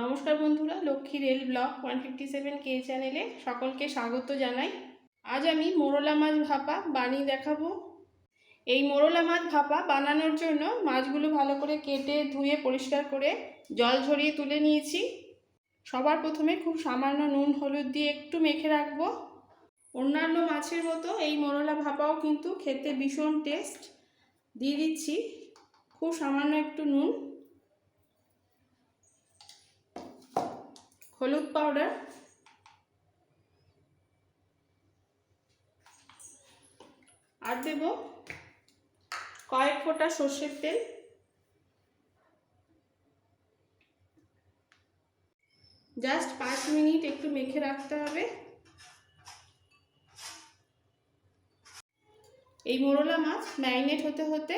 নমস্কার বন্ধুরা, Lakshmi rail block one fifty seven কে চ্যানেলে সকলকে স্বাগত জানাই। আজ আমি মোরলা মাছ ভাপা বানিয়ে দেখাবো। এই মোরলা মাছ ভাপা বানানোর জন্য মাছগুলো ভালো করে কেটে, ধুয়ে, পরিষ্কার করে জল ঝরিয়ে তুলে নিয়েছি। সবার প্রথমে খুব সামান্য নুন, হলুদ দিয়ে একটু মেখে রাখব। অন্যান্য মাছের মতো এই মোরলা ভাপাও কিন্তু খেতে ভীষণ টেস্ট দিয়ে দিচ্ছি খুব সামান্য একটু নুন। হলুদ পাউডার আর দেব কয়েক ফোঁটা সর্ষের তেল। জাস্ট পাঁচ মিনিট একটু মেখে রাখতে হবে। এই মোরলা মাছ ম্যারিনেট হতে হতে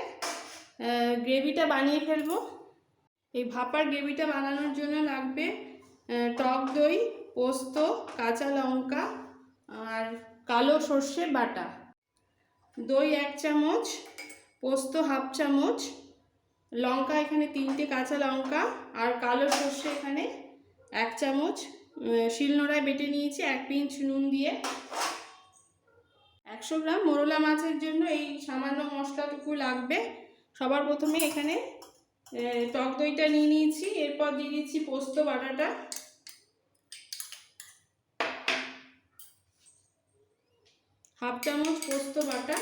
গ্রেভিটা বানিয়ে ফেলব। এই ভাপার গ্রেভিটা বানানোর জন্য লাগবে টক দই, পোস্ত, কাঁচা লঙ্কা আর কালো সর্ষে বাটা। দই এক চামচ, পোস্ত হাফ চামচ, লঙ্কা এখানে তিনটে কাঁচা লঙ্কা আর কালো সর্ষে এখানে এক চামচ। শিলনোড়ায় বেটে নিয়েছি এক পিঞ্চ নুন দিয়ে। একশো গ্রাম মোরলা মাছের জন্য এই সামান্য মশলাটুকু লাগবে। সবার প্রথমে এখানে টক দইটা নিয়ে নিয়েছি। এরপর দিয়ে দিচ্ছি পোস্ত বাটাটা। হাফ চামচ পোস্ত বাটা।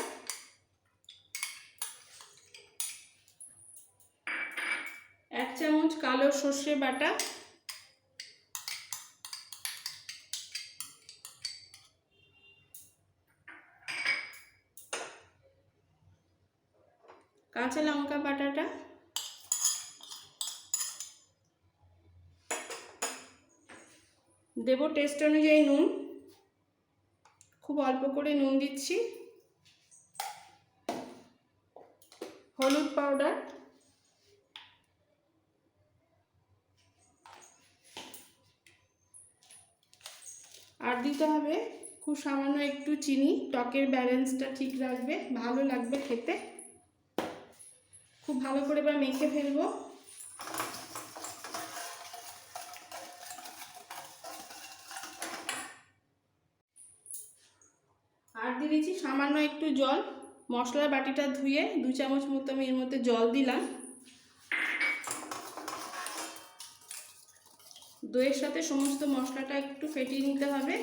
এক চামচ কালো সর্ষে বাটা। কাঁচা লঙ্কা বাটাটা। দেব টেস্ট অনুযায়ী নুন। খুব অল্প করে নুন দিচ্ছি। হলুদ পাউডার। আর দিতে হবে খুব সামান্য একটু চিনি। টকের ব্যালেন্সটা ঠিক রাখবে, ভালো লাগবে খেতে। খুব ভালো করে এবার মেখে ফেলব। দিয়ে দিচ্ছি সামান্য একটু জল। মশলার বাটিটা ধুয়ে দু চামচ মতো আমি এর মধ্যে জল দিলাম। দইয়ের সাথে সমস্ত মশলাটা একটু ফেটিয়ে নিতে হবে।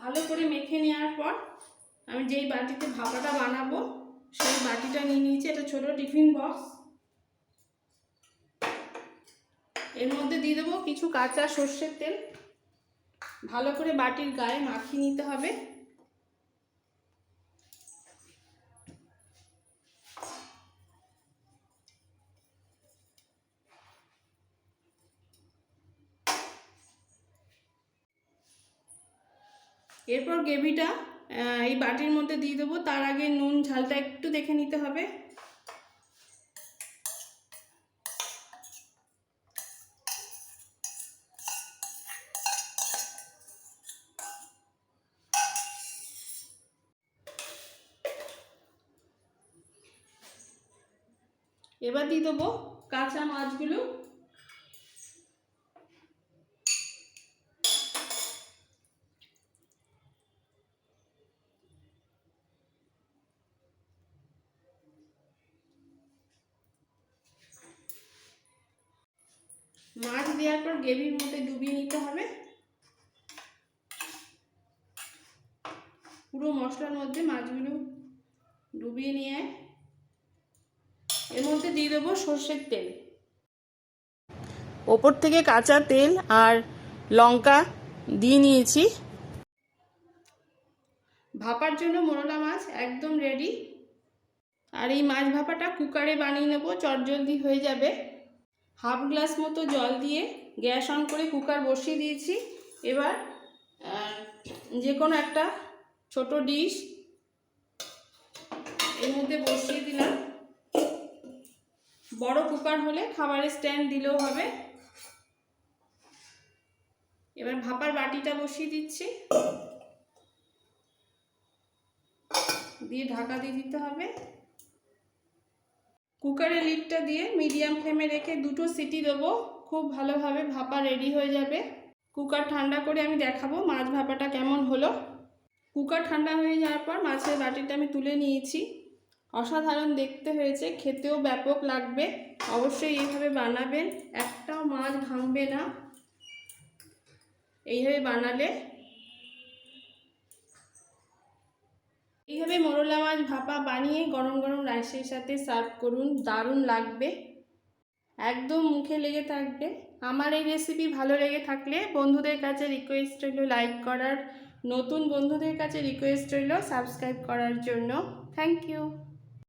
ভালো করে মেখে নেওয়ার পর আমি যেই বাটিতে ভাপাটা বানাবো, সেই বাটিটা নিয়ে নিয়েছি। এটা ছোট টিফিন বক্স। এর মধ্যে দিয়ে দেবো কিছু কাঁচা সর্ষের তেল। ভালো করে বাটির গায়ে মাখিয়ে নিতে হবে। এরপর গ্রেভিটা এই বাটির মধ্যে দিয়ে দেবো। তার আগে নুন, ঝালটা একটু দেখে নিতে হবে। এবার দিয়ে দেবো কাঁচা মাছগুলো। মাছ দেওয়ার পর গ্রেভির মধ্যে ডুবিয়ে নিতে হবে। পুরো মশলার মধ্যে মাছগুলো ডুবিয়ে নিয়ে এর মধ্যে দিয়ে দেবো সর্ষের তেল। ওপর থেকে কাঁচা তেল আর লঙ্কা দিয়ে নিয়েছি। ভাপার জন্য মোরলা মাছ একদম রেডি আর এই মাছ ভাপাটা কুকারে বানিয়ে নেব চটজলদি হয়ে যাবে। হাফ গ্লাস মতো জল দিয়ে গ্যাস অন করে কুকার বসিয়ে দিয়েছি। এবার যে কোনো একটা ছোট ডিশ এর মধ্যে বসিয়ে দিলাম। বড় কুকার হলে খাবারের স্ট্যান্ড দিলেও হবে। এবার ভাপার বাটিটা বসিয়ে দিচ্ছি। দিয়ে ঢাকা দিয়ে দিতে হবে। কুকারের লিডটা দিয়ে মিডিয়াম ফ্লেমে রেখে দুটো সিটি দেবো। খুব ভালোভাবে ভাপা রেডি হয়ে যাবে। কুকার ঠান্ডা করে আমি দেখাবো মাছ ভাপাটা কেমন হলো। কুকার ঠান্ডা হয়ে যাওয়ার পর মাছের বাটিটা আমি তুলে নিয়েছি। অসাধারণ দেখতে হয়েছে, খেতেও ব্যাপক লাগবে। অবশ্যই এইভাবে বানাবেন, একটাও মাছ ভাঙবে না। এইভাবে বানালে এইভাবে মোরলা মাছ ভাপা বানিয়ে গরম গরম রাইসের সাথে সার্ভ করুন, দারুণ লাগবে। একদম মুখে লেগে থাকবে। আমার এই রেসিপি ভালো লেগে থাকলে বন্ধুদের কাছে রিকোয়েস্ট রইল লাইক করার। নতুন বন্ধুদের কাছে রিকোয়েস্ট রইল সাবস্ক্রাইব করার জন্য। Thank you